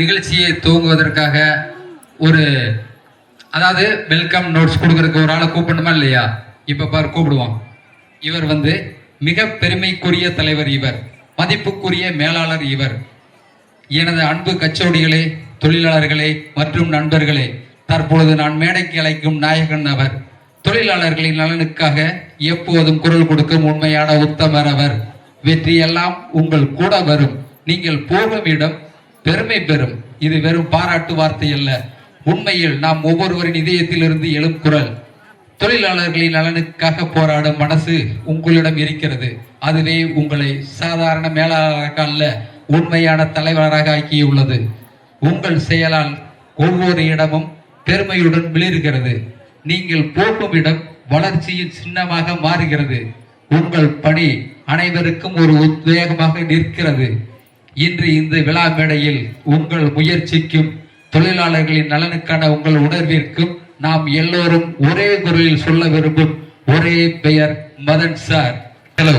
நிகழ்ச்சியை துவங்குவதற்காக ஒரு அதாவது வெல்கம் நோட்ஸ் கொடுக்கறதுக்கு ஒரு ஆளை கூப்பிடணுமா இல்லையா? இப்போ பார் கூப்பிடுவோம் இவர் வந்து மிக பெருமைக்குரிய தலைவர் இவர் மதிப்புக்குரிய மேலாளர் இவர். எனது அன்பு கச்சோடிகளே தொழிலாளர்களே மற்றும் நண்பர்களே தற்பொழுது நான் மேடைக்கு அழைக்கும் நாயகன் அவர். தொழிலாளர்களின் நலனுக்காக எப்போதும் குரல் கொடுக்கும் உண்மையான உத்தமர் அவர். வெற்றியெல்லாம் உங்கள் கூட வரும். நீங்கள் போகும் இடம் பெருமை பெறும். இது வெறும் பாராட்டு வார்த்தை அல்ல. உண்மையில் நாம் ஒவ்வொருவரின் இதயத்திலிருந்து எழும் குரல். தொழிலாளர்களின் நலனுக்காக போராடும் மனசு உங்களிடம் இருக்கிறது. அதுவே உங்களை சாதாரண மேலாளராக அல்ல உண்மையான தலைவராக ஆக்கியுள்ளது. உங்கள் செயலால் ஒவ்வொரு இடமும் பெருமையுடன் விளிர்கிறது. நீங்கள் போகும் இடம் வளர்ச்சியின் சின்னமாக மாறுகிறது. உங்கள் பணி அனைவருக்கும் ஒரு உத்வேகமாக நிற்கிறது. இன்று இந்த விழா மேடையில் உங்கள் முயற்சிக்கும் தொழிலாளர்களின் நலனுக்கான உங்கள் உணர்விற்கும் நாம் எல்லோரும் ஒரே குரலில் சொல்ல விரும்பும் ஒரே பெயர் மதன் சார். ஹலோ.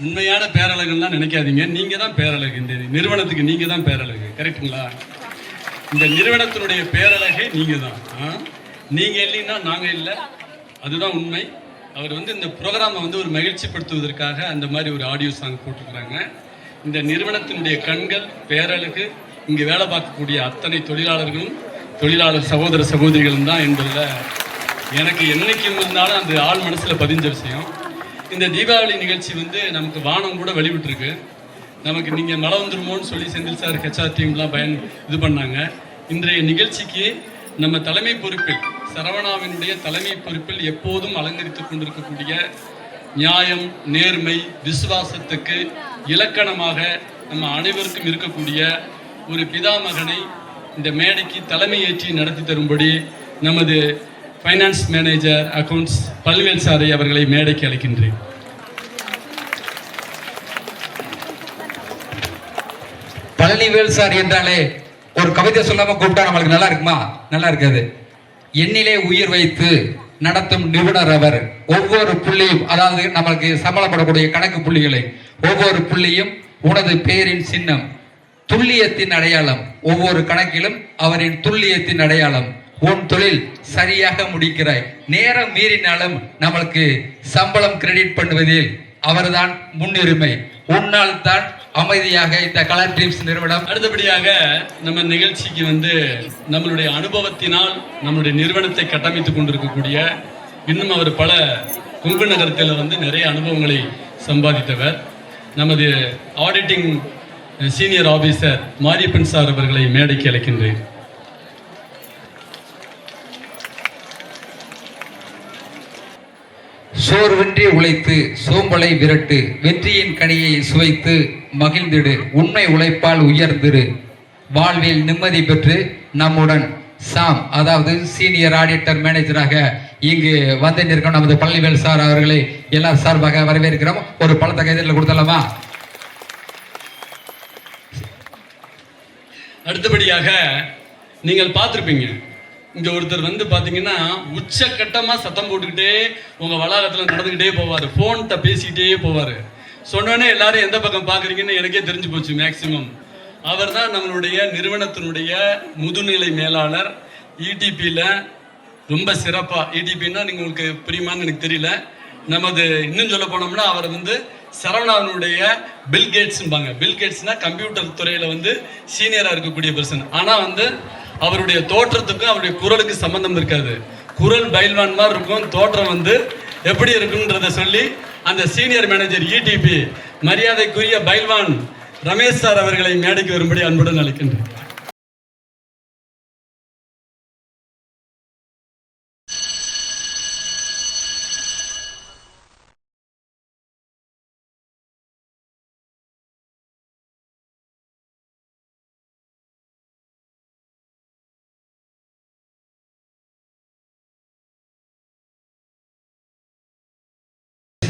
உண்மையான பேரழகுலாம் நினைக்காதீங்க. நீங்க தான் பேரழகு. இந்த நிறுவனத்துக்கு நீங்க தான் பேரழகு. கரெக்ட்டுங்களா? இந்த நிறுவனத்தினுடைய பேரழகே நீங்க தான். ஆ? நீங்க இல்லைன்னா நாங்க இல்லை. அதுதான் உண்மை. அவர் வந்து இந்த ப்ரோக்ராமை வந்து ஒரு மகிழ்ச்சிப்படுத்துவதற்காக அந்த மாதிரி ஒரு ஆடியோ சாங் போட்டிருக்கிறாங்க. இந்த நிறுவனத்தினுடைய கண்கள் பேரழகு இங்கு வேலை பார்க்கக்கூடிய அத்தனை தொழிலாளர்களும் தொழிலாளர் சகோதர சகோதரிகளும் தான் என்பதில் எனக்கு என்னைக்கு இருந்தாலும் அந்த ஆள் மனசில் பதிஞ்ச விஷயம். இந்த தீபாவளி நிகழ்ச்சி வந்து நமக்கு வானம் கூட வெளிவிட்டிருக்கு நமக்கு நீங்கள் மழை வந்துருமோன்னு சொல்லி செந்தில் சார் ஹெச்ஆர் டீம்லாம் பயன் இது பண்ணாங்க. இன்றைய நிகழ்ச்சிக்கு நம்ம தலைமை பொறுப்பில் சரவணாவினுடைய தலைமை பொறுப்பில் எப்போதும் அலங்கரித்துக் கொண்டிருக்கக்கூடிய நியாயம் நேர்மை விசுவாசத்துக்கு இலக்கணமாக நம்ம அனைவருக்கும் இருக்கக்கூடிய ஒரு பிதாமகனை இந்த மேடைக்கு தலைமை ஏற்றி நடத்தி தரும்படி நமது ஃபைனான்ஸ் மேனேஜர் அக்கவுண்ட்ஸ் பல்வேல் சாரை அவர்களை மேடைக்கு அழைக்கின்றேன். பழனிவேல் சார் என்றாலே ஒரு கவிதை சொல்லாம கூப்பிட்டா நம்மளுக்கு நல்லா இருக்குமா? நல்லா இருக்காது. எண்ணிலே உயிர் வைத்து நடத்தும் நிபுணர் அவர். ஒவ்வொரு புள்ளியும் அதாவது நம்மளுக்கு சம்பளப்படக்கூடிய கணக்கு புள்ளிகளை ஒவ்வொரு புள்ளியும் உனது பெயரின் சின்னம் துல்லியத்தின் அடையாளம். ஒவ்வொரு கணக்கிலும் அவரின் துல்லியத்தின் அடையாளம். உன் தொழில் சரியாக முடிக்கிறாய். நேரம் மீறினாலும் நம்மளுக்கு சம்பளம் கிரெடிட் பண்ணுவதில் அவர்தான் முன்னுரிமை. உன்னால் தான் அமைதியாக இந்த கலர் ட்ரீம்ஸ் நிறுவனம். அடுத்தபடியாக நம்ம நிகழ்ச்சிக்கு வந்து நம்மளுடைய அனுபவத்தினால் நம்மளுடைய நிறுவனத்தை கட்டமைத்துக் கொண்டிருக்கக்கூடிய இன்னும் அவர் பல கொங்கு நகரத்தில் வந்து நிறைய அனுபவங்களை சம்பாதித்தவர். நமது auditing senior officer Mariappan sir அவர்களை மேடைக்கு அழைக்கின்றேன். சோர்வின்றி உழைத்து சோம்பலை விரட்டு வெற்றியின் கனியை சுவைத்து மகிழ்ந்திடு உண்மை உழைப்பால் உயர்ந்திடு. வாழ்வில் நிம்மதி பெற்று நம்முடன் சாம் அதாவது சீனியர் ஆடிட்டர் மேனேஜராக இங்கு வந்து நிற்கும் நமது பழனிவேல் சார் அவர்களை எல்லாம் சார்பாக வரவேற்கிறோம். ஒரு பழத்த கைதில் கொடுத்தலாமா அடுத்தபடியாக நீங்கள் பார்த்துருப்பீங்க. இங்க ஒருத்தர் வந்து பாத்தீங்கன்னா உச்சக்கட்டமா சத்தம் போட்டுக்கிட்டே உங்க வளாகத்துல நடந்துக்கிட்டே போவாரு. போன்கிட்ட பேசிக்கிட்டே போவாரு. சொன்னோடனே எல்லாரும் எந்த பக்கம் பாக்குறீங்கன்னு எனக்கே தெரிஞ்சு போச்சு மேக்சிமம் அவர் தான் நம்மளுடைய நிறுவனத்தினுடைய முதுநிலை மேலாளர் இடிபியில் ரொம்ப சிறப்பாக ஏடிபின்னா நீங்கள் உங்களுக்கு புரியுமான்னு எனக்கு தெரியல. நமது இன்னும் சொல்ல போனோம்னா அவர் வந்து சரவணாவினுடைய பில் கேட்ஸ்ம்பாங்க பில் கேட்ஸ்னா கம்ப்யூட்டர் துறையில் வந்து சீனியராக இருக்கக்கூடிய பர்சன் ஆனால் வந்து அவருடைய தோற்றத்துக்கும் அவருடைய குரலுக்கு சம்மந்தம் இருக்காது. குரல் பைல்வான் மாதிரி இருக்கும். தோற்றம் வந்து எப்படி இருக்குன்றத சொல்லி அந்த சீனியர் மேனேஜர் இடிபி மரியாதைக்குரிய பைல்வான் ரமேஷ் சார் அவர்களை மேடைக்கு வரும்படி அன்புடன் அழைக்கின்றேன்.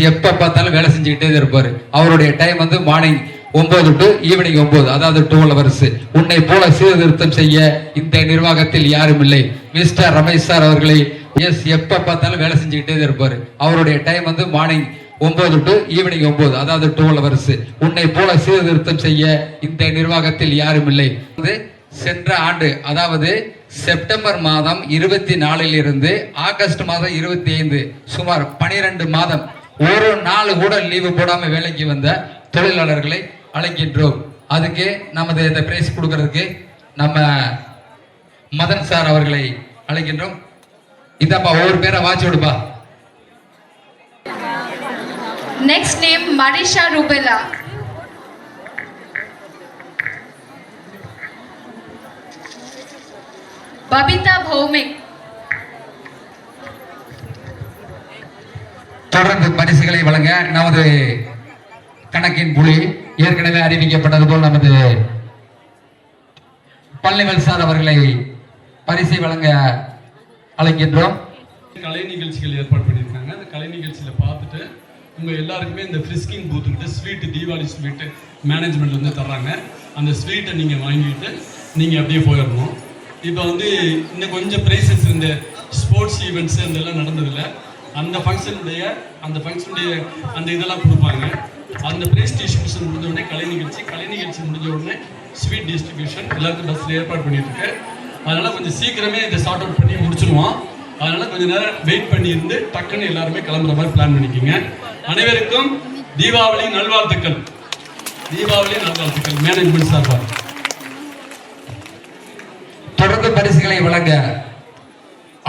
எப்போ பார்த்தாலும் வேலை செஞ்சுக்கிட்டே தான் அவருடைய டைம் வந்து மார்னிங் ஒன்பது டு ஈவினிங் ஒன்பது அதாவது டுவெல் ஹவர்ஸ் உன்னை போல சீர்திருத்தம் செய்ய இந்த நிர்வாகத்தில் யாரும் இல்லை. மிஸ்டர் ரமேஷ் சார் அவர்களை எஸ் எப்போ பார்த்தாலும் வேலை செஞ்சுக்கிட்டே தான் அவருடைய டைம் வந்து மார்னிங் ஒன்பது டு ஈவினிங் ஒன்பது அதாவது டுவெல் ஹவர்ஸ் உன்னை போல சீர்திருத்தம் செய்ய இந்த நிர்வாகத்தில் யாரும் இல்லை. வந்து சென்ற ஆண்டு அதாவது செப்டம்பர் மாதம் இருபத்தி நாலில் இருந்து ஆகஸ்ட் மாதம் இருபத்தி ஐந்து சுமார் பனிரெண்டு மாதம் ஒரு நாள் கூட லீவு போடாமல் வேலைக்கு வந்த தொழிலாளர்களை அழைக்கின்றோம். அதுக்கு நமது இந்த பிரைஸ் கொடுக்கறதுக்கு நம்ம மதன் சார் அவர்களை அழைக்கின்றோம். இதாப்பா ஒவ்வொரு பேரை வாட்சி விடுப்பா. நெக்ஸ்ட் நேம் மரிஷா ரூபெல்லா பபிதா பௌமிக் தொடர்ந்து பரிசுகளை வழங்க நமது கணக்கின் புலி ஏற்கனவே அறிவிக்கப்பட்டது போல் நமது பழனிவேல் சார் அவர்களை பரிசை வழங்க அழைக்கின்றோம். கலை நிகழ்ச்சிகள் ஏற்பாடு பண்ணியிருக்காங்க. அந்த கலை நிகழ்ச்சியில் பார்த்துட்டு உங்கள் எல்லாருக்குமே இந்த ஃப்ரிஸ்கிங் பூத்துக்கிட்ட ஸ்வீட்டு தீபாவளி ஸ்வீட்டு மேனேஜ்மெண்ட் வந்து தர்றாங்க. அந்த ஸ்வீட்டை நீங்கள் வாங்கிட்டு நீங்கள் அப்படியே போயிடணும். இப்போ வந்து இன்னும் கொஞ்சம் ப்ரைஸஸ் இந்த ஸ்போர்ட்ஸ் ஈவெண்ட்ஸ் இதெல்லாம் நடந்ததில்லை. அந்த ஃபங்க்ஷனுடைய அந்த ஃபங்க்ஷனுடைய அந்த இதெல்லாம் கொடுப்பாங்க. அந்த ப்ரைஸ் டிஸ்ட்ரிபியூஷன் முடிஞ்ச உடனே கலை நிகழ்ச்சி கலை நிகழ்ச்சி முடிஞ்ச உடனே ஸ்வீட் டிஸ்ட்ரிபியூஷன் எல்லாருக்கும் பஸ்ஸில் ஏற்பாடு பண்ணிட்டு இருக்கு அதனால கொஞ்சம் சீக்கிரமே இதை ஷார்ட் அவுட் பண்ணி முடிச்சிருவோம். அதனால கொஞ்ச நேரம் வெயிட் பண்ணி இருந்து டக்குன்னு எல்லாருமே கிளம்புற மாதிரி பிளான் பண்ணிக்கோங்க. அனைவருக்கும் தீபாவளி நல்வாழ்த்துக்கள். தீபாவளி நல்வாழ்த்துக்கள். மேனேஜ்மெண்ட் சார்பாக. தொடர்ந்து பரிசுகளை வழங்க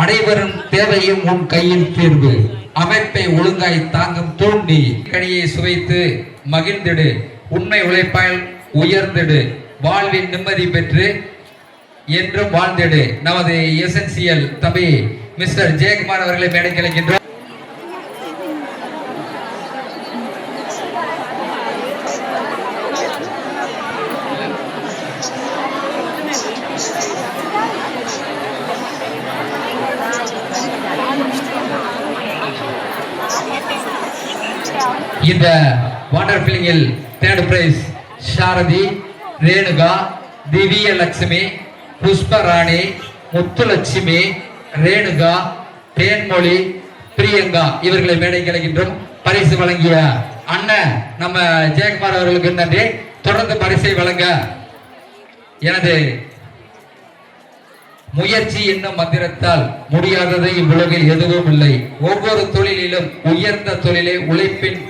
அனைவரும் தேவையும் உன் கையில் தீர்வு. அமைப்பை ஒழுங்காய் தாங்கும் தூண்டி கனியை சுவைத்து மகிழ்ந்திடு. உண்மை உழைப்பால் உயர்ந்திடு. வாழ்வின் நிம்மதி பெற்று என்றும் வாழ்ந்திடு. நமது எசென்சியல் தம்பி மிஸ்டர் ஜெயக்குமார் அவர்களை மேடை கிடைக்கின்றோம் இந்த வாட்டர் பில்லிங்கில் தேர்ட் பிரைஸ் சாரதி ரேணுகா திவ்ய லட்சுமி புஷ்பராணி முத்துலட்சுமி ரேணுகா தேன்மொழி பிரியங்கா இவர்களை மேடை கிடைக்கின்றோம் பரிசு வழங்கிய அண்ணன் நம்ம ஜெயக்குமார் அவர்களுக்கு நன்றி. தொடர்ந்து பரிசை வழங்க எனது முயற்சி என்னும் மந்திரத்தால் முடியாதது இவ்வுலகில் எதுவும் இல்லை. ஒவ்வொரு தொழிலிலும் உயர்ந்த தொழிலே உழைப்பின்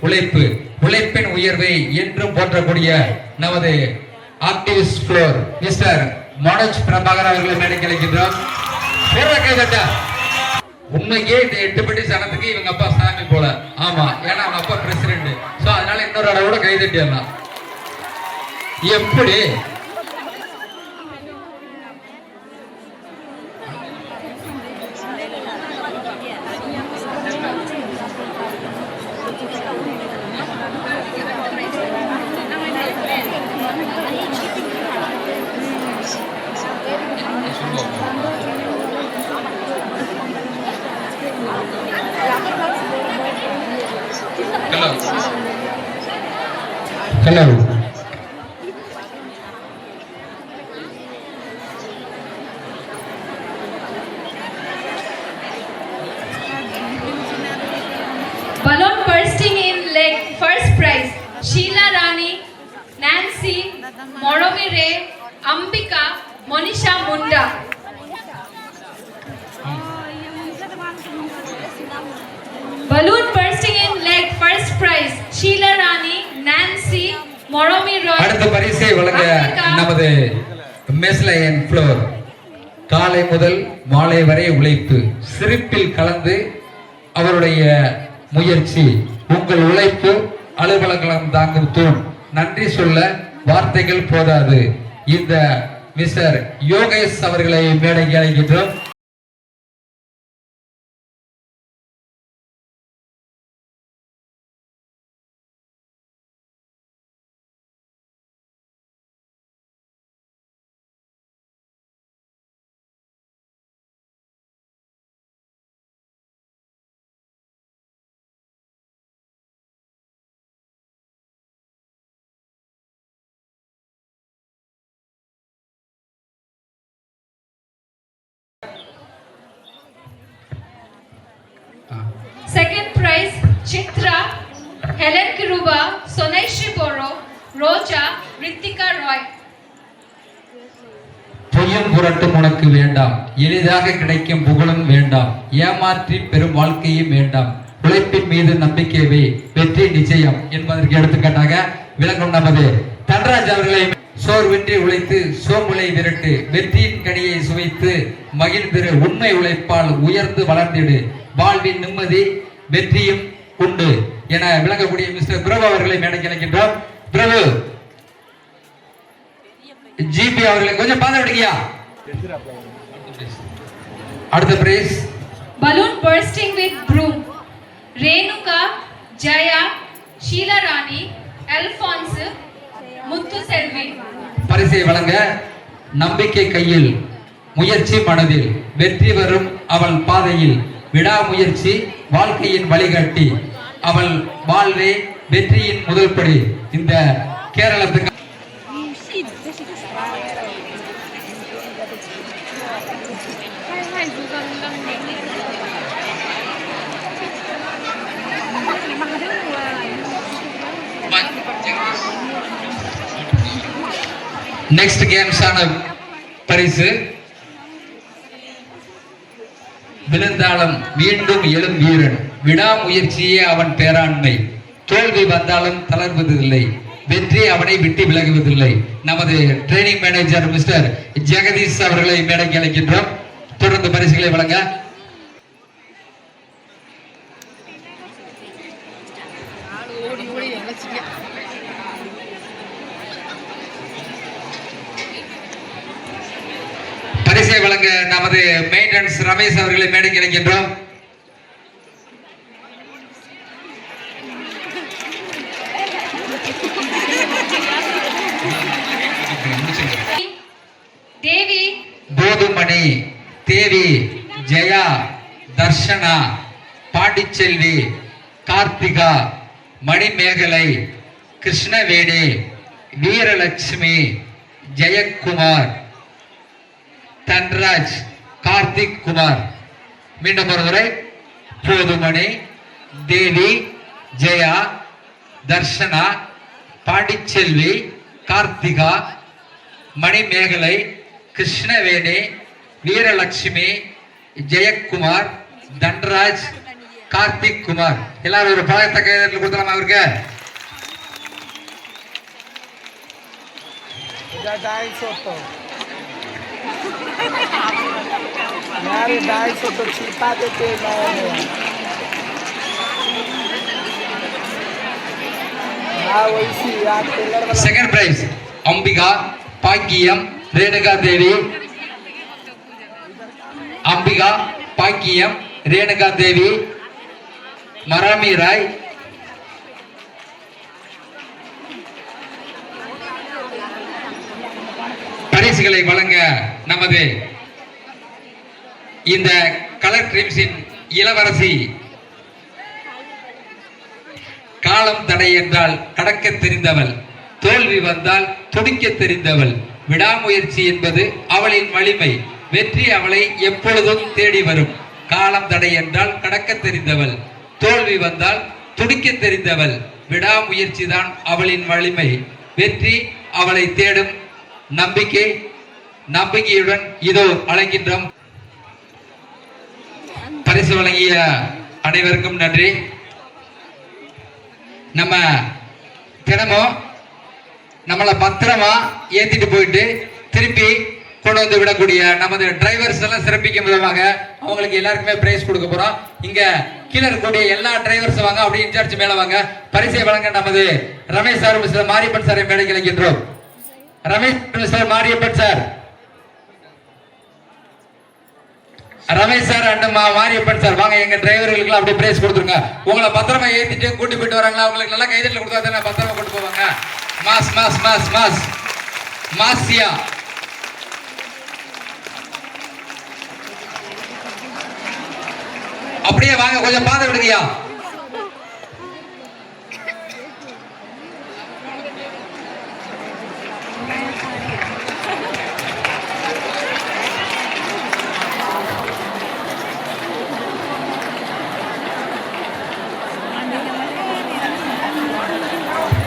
உழைப்பு உழைப்பின் உயர்வை என்றும் போற்றக்கூடிய நமது activist floor Mister Manoj Prabhakar அவர்களை மேடை கிடைக்கின்றோம் பேரை கைதட்ட. உண்மைக்கே இந்த படி சனத்துக்கு இவங்க அப்பா சாமி போல. ஆமா ஏன்னா அவங்க அப்பா பிரசிடென்ட் சோ அதனால இன்னொரு அளவோட கூட எப்படி? ஹலோ மாலை வரை உழைப்பு சிரிப்பில் கலந்து அவருடைய முயற்சி உங்கள் உழைப்பு அலுவலகம் தாங்கும் தூண். நன்றி சொல்ல வார்த்தைகள் போதாது. இந்த மிஸ்டர் யோகேஷ் அவர்களை மேடை அழைக்கின்றோம். ரோஜா ரித்திகா ராய். பொய்யும் புரட்டும் உனக்கு வேண்டாம். எளிதாக கிடைக்கும் புகழும் வேண்டாம். ஏமாற்றி பெரும் வாழ்க்கையும் வேண்டாம். உழைப்பின் மீது நம்பிக்கையவே வெற்றி நிச்சயம் என்பதற்கு எடுத்துக்காட்டாக விளக்கம் நமது தன்ராஜ் அவர்களை சோர்வின்றி உழைத்து சோம்புலை விரட்டு வெற்றியின் கனியை சுவைத்து மகிழ்ந்திரு உண்மை உழைப்பால் உயர்ந்து வளர்ந்திடு. வாழ்வின் நிம்மதி வெற்றியும் உண்டு என விளங்கக்கூடிய மிஸ்டர் பிரபு அவர்களை மேடைக்கு இணைக்கின்றோம். பிரபு ஜிபி அவர்களை கொஞ்சம் பார்த்து விடுங்கயா அடுத்த prize Balloon bursting with broom. Renuka, Jaya, Sheila Rani, Alphonse, Muthu Selvi. பரிசை வழங்க நம்பிக்கை கையில் முயற்சி மனதில் வெற்றி வரும் அவள் பாதையில் விடாமுயற்சி வாழ்க்கையின் வழிகாட்டி அவள் வாழ்வே வெற்றியின் முதல் படி இந்த கேரளத்துக்கு நெக்ஸ்ட் கேம்ஸ் ஆன பரிசு. விழுந்தாலும் மீண்டும் எழும் வீரன் விடாமுயற்சியே அவன் பேராண்மை. தோல்வி வந்தாலும் தளர்வதில்லை. வெற்றி அவனை விட்டு விலகுவதில்லை. நமது ட்ரைனிங் மேனேஜர் மிஸ்டர் ஜெகதீஷ் அவர்களை மேடைக்கு அழைக்கின்றோம். தொடர்ந்து பரிசுகளை வழங்க. பரிசை வழங்க நமது மெயின்டெனன்ஸ் ரமேஷ் அவர்களை மேடைக்கு அழைக்கின்றோம் Devi, போதுமணி தேவி ஜெயா தர்ஷனா பாண்டிச்செல்வி கார்த்திகா மணிமேகலை கிருஷ்ணவேணி வீரலட்சுமி ஜெயக்குமார் தன்ராஜ் கார்த்திக் குமார். மீண்டும் ஒருமுறை போதுமணி தேவி ஜெயா தர்ஷனா பாண்டிச்செல்வி கார்த்திகா மணிமேகலை கிருஷ்ணவேணி வீரலட்சுமி ஜெயக்குமார் தன்ராஜ் கார்த்திக் குமார் எல்லாரும் ஒரு பழத்த கைதத்தில் கொடுத்தலாமா அவருக்கு Da dai sotto. Magari dai sotto citate Ambika பாக்கியம் ரேணுகா தேவி மராமி ராய். பரிசுகளை வழங்க நமது இந்த கலர் ட்ரீம்ஸின் இளவரசி. காலம் தடை என்றால் கடக்க தெரிந்தவள் தோல்வி வந்தால் துடிக்க தெரிந்தவள். விடாமுயற்சி என்பது அவளின் வலிமை. வெற்றி அவளை எப்பொழுதும் தேடி வரும். காலம் தடை என்றால் கடக்க தெரிந்தவள். தோல்வி வந்தால் துடிக்க தெரிந்தவள். விடாமுயற்சி தான் அவளின் வலிமை. வெற்றி அவளை தேடும் நம்பிக்கை நம்பிக்கையுடன் இதோ அழைக்கின்றோம். பரிசு வழங்கிய அனைவருக்கும் நன்றி. நம்ம தினமும் நம்மளை பத்திரமா ஏத்திட்டு போயிட்டு திருப்பி கொண்டு வந்து விடக்கூடிய நமது டிரைவர்ஸ் எல்லாம் சிறப்பிக்கும் விதமாக அவங்களுக்கு எல்லாருக்குமே பிரைஸ் கொடுக்க போறோம். இங்க கீழே இருக்கக்கூடிய எல்லா டிரைவர்ஸ் வாங்க அப்படி இன்சார்ஜ் மேல வாங்க. பரிசை வழங்க நமது ரமேஷ் சார் மிஸ்டர் மாரியப்பன் சாரை மேடை அழைக்கின்றோம் Ramesh Mister Mariappan sir. Ramesh sir and மா மாரியப்பன் சார் வாங்க எங்க டிரைவர்களுக்கு அப்படியே பிரைஸ் கொடுத்துருங்க. உங்களை பத்திரமா ஏத்திட்டு கூட்டி போயிட்டு வராங்களா? உங்களுக்கு நல்லா கைதட்டில் கொடுத்தா தானே பத்திரமா கொண்டு போவாங்க? Mass mass mass mass. மாசியா. அப்படியே வாங்க கொஞ்சம் பாத விடுங்கயா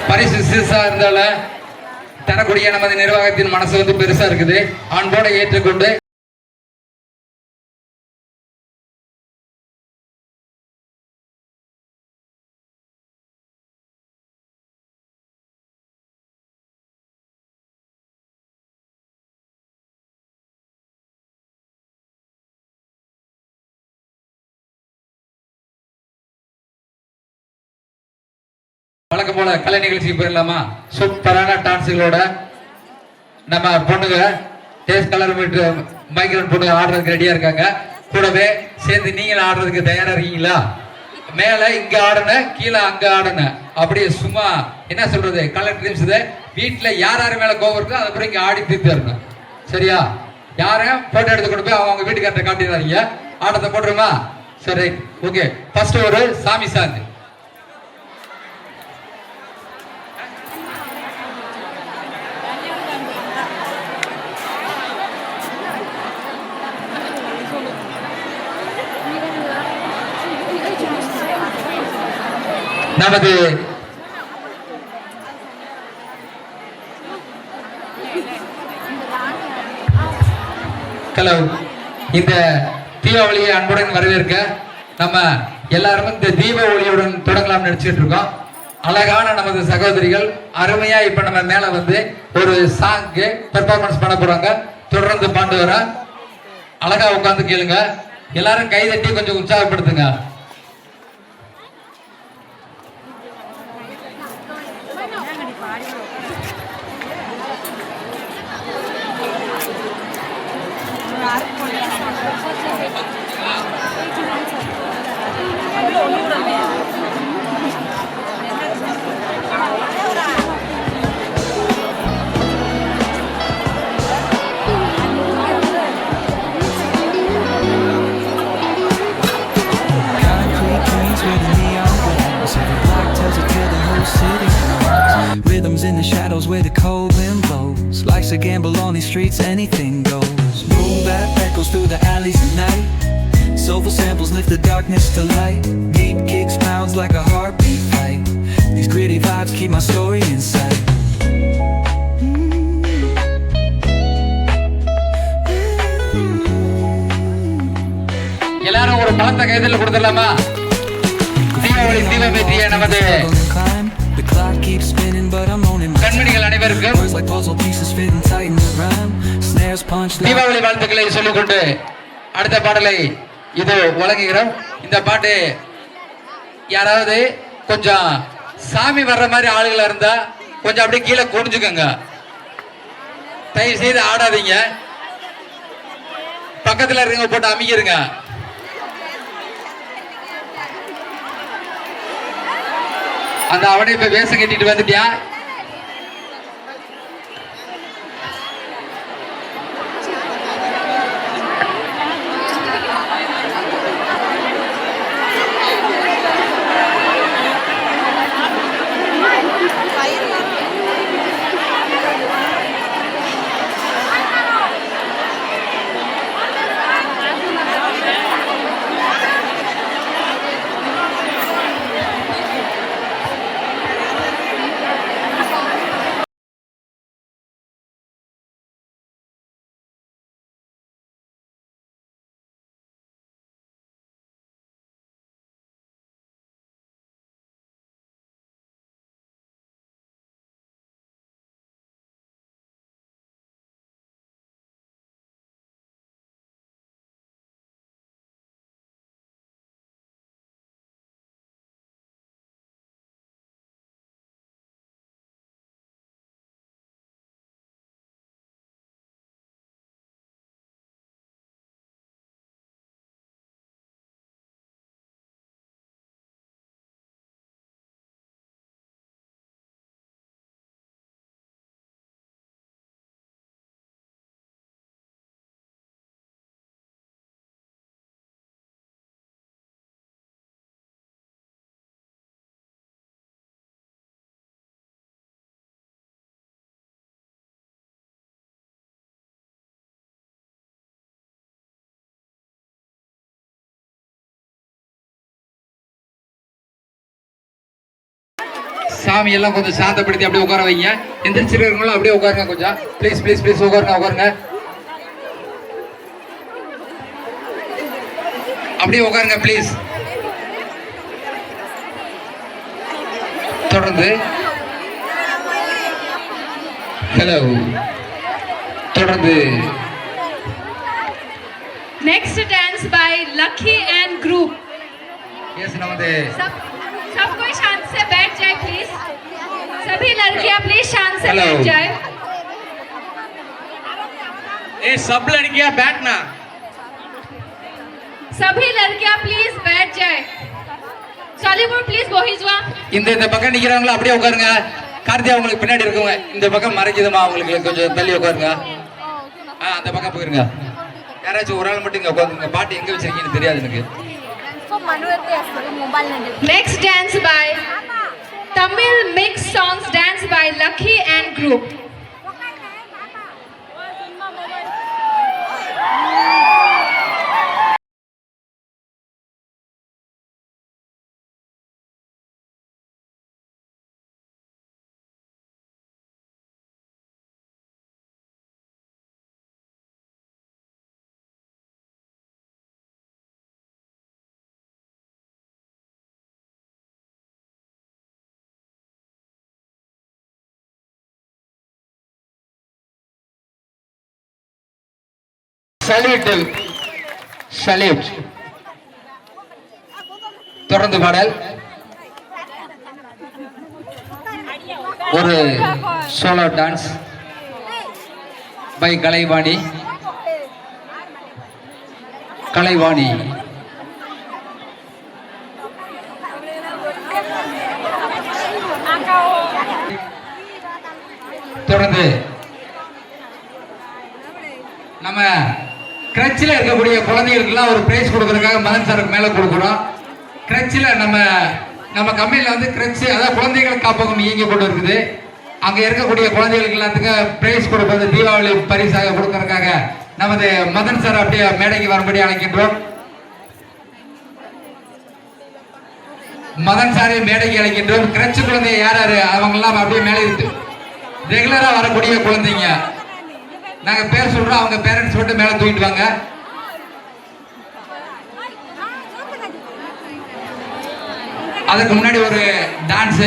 பரிசு சிறுசா இருந்தாலும் தரக்கூடிய நமது நிர்வாகத்தின் மனசு வந்து பெருசா இருக்குது. அன்போட ஏற்றுக்கொண்டு போல கலை நிகழ்ச்சிக்கு போயிடலாமா சூப்பரான டான்ஸுகளோட நம்ம பொண்ணுங்க டேஸ்ட் கலர் மீட்டு மைக்ரோன் பொண்ணுங்க ஆடுறதுக்கு ரெடியா இருக்காங்க. கூடவே சேர்ந்து நீங்களும் ஆடுறதுக்கு தயாரா இருக்கீங்களா? மேல இங்க ஆடணும் கீழே அங்க ஆடன. அப்படியே சும்மா என்ன சொல்றது? கலர் ட்ரீம்ஸ் வீட்டுல யார் யார் மேல கோவம் இருக்கோ அதை அப்புறம் இங்க ஆடி தீர்த்து வரணும் சரியா? யாரும் போட்டோ எடுத்து கொண்டு போய் அவங்க வீட்டுக்கார்ட்ட காட்டிடுறாங்க ஆட்டத்தை போட்டுருமா? சரி ஓகே ஃபர்ஸ்ட் ஒரு சாமி சாங்கு நமது ஹலோ இந்த தீபாவளியை அன்புடன் வரவேற்க நம்ம எல்லாரும் இந்த தீப ஒளியுடன் நினைச்சிட்டு இருக்கோம். அழகான நமது சகோதரிகள் அருமையா இப்ப நம்ம மேல வந்து ஒரு சாங்க்கு பெர்ஃபார்மன்ஸ் பண்ண போறாங்க. தொடர்ந்து பாண்டு வர. அழகா உட்காந்து கேளுங்க. எல்லாரும் கை தட்டி கொஞ்சம் உற்சாகப்படுத்துங்க. Rhythms in the shadows where the cold wind blows Life's a gamble on these streets, anything goes Boom bap echoes through the alleys at night Soulful samples lift the darkness to light Deep kicks pounds like a heartbeat fight These gritty vibes keep my story in sight எல்லாரும் ஒரு பழத்த கைதில் கொடுத்துடலாமா தீபாவளி நமது The clock keeps spinning கண்மணிகள் அனைவருக்கும் தீபாவளி வாழ்த்துக்களை சொல்லிக்கொண்டு அடுத்த பாடலை இது வழங்குகிறோம். இந்த பாட்டு யாராவது கொஞ்சம் சாமி வர்ற மாதிரி ஆளுகளாக இருந்தா கொஞ்சம் அப்படியே கீழே குடிஞ்சுக்கோங்க தயவு செய்து ஆடாதீங்க. பக்கத்தில் இருக்கவங்க போட்டு அமைக்கிருங்க. அந்த அவனை இப்ப வேஷம் கட்டிட்டு வந்துட்டியா? சாமி எல்லாம் கொஞ்சம் சாந்தப்படுத்தி அப்படியே உட்கார வைங்க. எந்திரிச்சிருக்கிறவங்களும் அப்படியே உட்காருங்க கொஞ்சம். ப்ளீஸ் ப்ளீஸ் ப்ளீஸ் உட்காருங்க உட்காருங்க. அப்படியே உட்காருங்க ப்ளீஸ் தொடர்ந்து. ஹலோ தொடர்ந்து. Next dance by Lucky and group S நமது சப் சப் கோய் सभी लड़कियां प्लीज शांत से Hello. बैठ जाए ए सब लड़कियां बैठना सभी लड़कियां प्लीज बैठ जाए सॉलीवुड प्लीज बोहिजवा இந்த இந்த பக்கம் நிக்கிறவங்கள அப்படியே உட்காருங்க கார்த்தியா உங்களுக்கு பின்னாடி இருக்கவங்க இந்த பக்கம் மறைக்குதுமா அவங்களுக்கு கொஞ்சம் தள்ளி உட்காருங்க ஆ அந்த பக்கம் போயிருங்க யாராச்சும் ஒரு ஆள் மட்டும் இங்க உட்காருங்க பாட்டு எங்க வச்சிருக்கீங்கன்னு தெரியாது எனக்கு Next dance by Tamil mix songs dance by Lucky and group. Salute salute தொடர்ந்து பாடல். ஒரு solo dance by Kalaivani. Kalaivani. தொடர்ந்து நம்ம கிரச்சில் இருக்கக்கூடிய குழந்தைகளுக்கெல்லாம் ஒரு பிரைஸ் கொடுக்கறதுக்காக மதன் சாருக்கு மேலே கொடுக்குறோம். கிரச்சில் நம்ம நம்ம கம்பெனியில் வந்து கிரச்சு அதாவது குழந்தைகள் காப்பகம் இயங்கி கொண்டு இருக்குது அங்கே இருக்கக்கூடிய குழந்தைகளுக்கு எல்லாத்துக்கும் பிரைஸ் கொடுப்பது தீபாவளி பரிசாக கொடுக்கறதுக்காக நமது மதன் சார் அப்படியே மேடைக்கு வரும்படி அழைக்கின்றோம். மதன் சாரை மேடைக்கு அழைக்கின்றோம். கிரச்சு குழந்தை யார் யார்? அவங்கெல்லாம் அப்படியே மேலே ரெகுலராக வரக்கூடிய குழந்தைங்க. நாங்க பேர் சொல்றோம் அவங்க பேரண்ட்ஸ் மட்டும் மேல தூக்கிட்டு வாங்க. அதுக்கு முன்னாடி ஒரு டான்ஸ்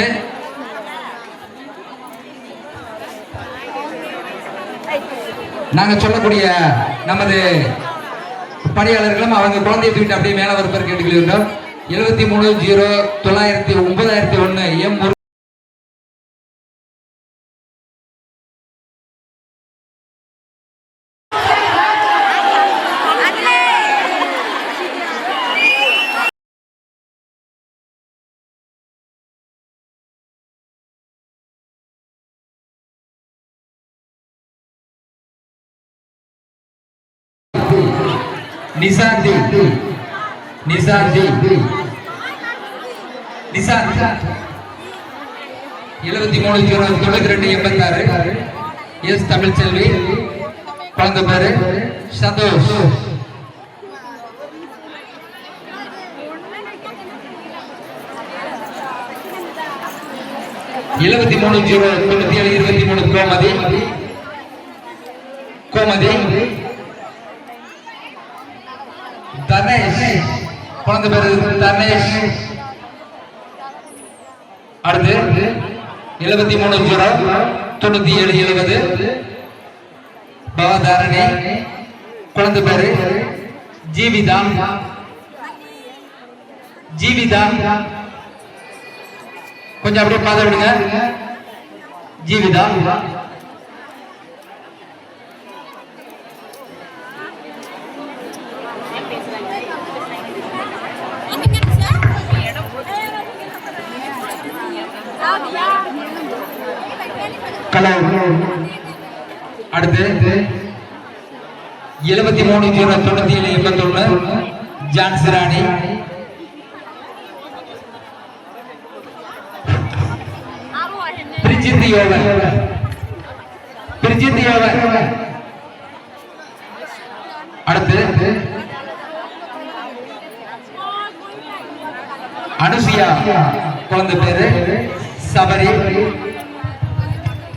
நாங்க சொல்லக்கூடிய நமது பணியாளர்களும் அவங்க குழந்தைய தூக்கிட்டு அப்படியே மேல வருப்பார் கேட்டுக்கொள்கின்றோம். எழுபத்தி மூணு ஜீரோ தொள்ளாயிரத்தி ஒன்பதாயிரத்தி ஒன்னு எம் முரு- நிசாந்தி நிசாந்தி நிசாந்த் எழுபத்தி மூணு ஜீரோ தொண்ணூத்தி ரெண்டு எண்பத்தாறு. எஸ் தமிழ்ச்செல்வி. குழந்தை பேரு சந்தோஷ். எழுபத்தி மூணு ஜீரோ தொண்ணூத்தி ஏழு இருபத்தி மூணு கோமதி. கோமதி தனேஷ் குழந்தை பேரு தனேஷ். அடுத்து எழுபத்தி மூணு ஜீரோ தொண்ணூத்தி ஏழு எழுபது. பவதாரணி குழந்தை பேரு ஜீவிதா. ஜீவிதா. கொஞ்சம் அப்படியே பார்த்து விடுங்க. ஜீவிதா. கலோ அடுத்து எழுபத்தி மூணு ஜீரோ தொண்ணூத்தி ஏழு எண்பத்தி ஒண்ணு ஜான்சி ராணி. பிரிஜித் யோகன் பிரிஜித் யோகன் அடுத்து அனுசியா. குழந்தை பேரு சபரி.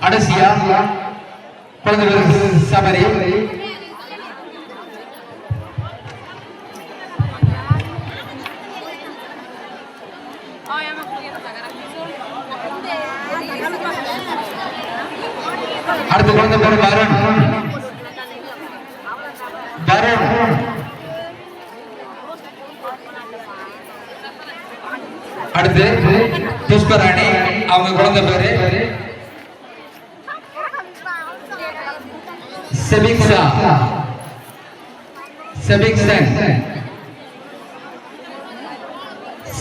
அடசியா குழந்தை சபரி. அடுத்த குழந்தை பேர் வருண் வருண் அடுத்து புஷ்பராணி அவங்க குழந்தை பேரு செபிக்ஸா செபிக்சன்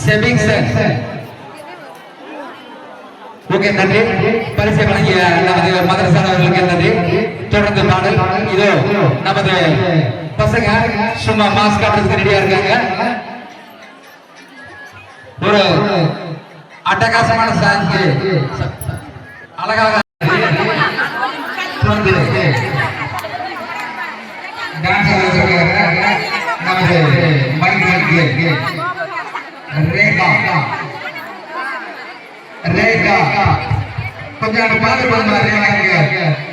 செபிக்சன் ஓகே நன்றி. பரிசை வழங்கிய நமது மதரசானவர்களுக்கு நன்றி. தொடர்ந்து பாடல். இதோ நமது பசங்க சும்மா மாஸ்க் காட்டுறதுக்கு ரெடியா இருக்காங்க. ஒரு அட்டகாசமான சாங்கு. அழகாக தொடர்ந்து டான்ஸ் ஆடுறதுக்காக நமது மைக்கு ரேகா ரேகா கொஞ்சம் அந்த பாட்டு பண்ணுவாரு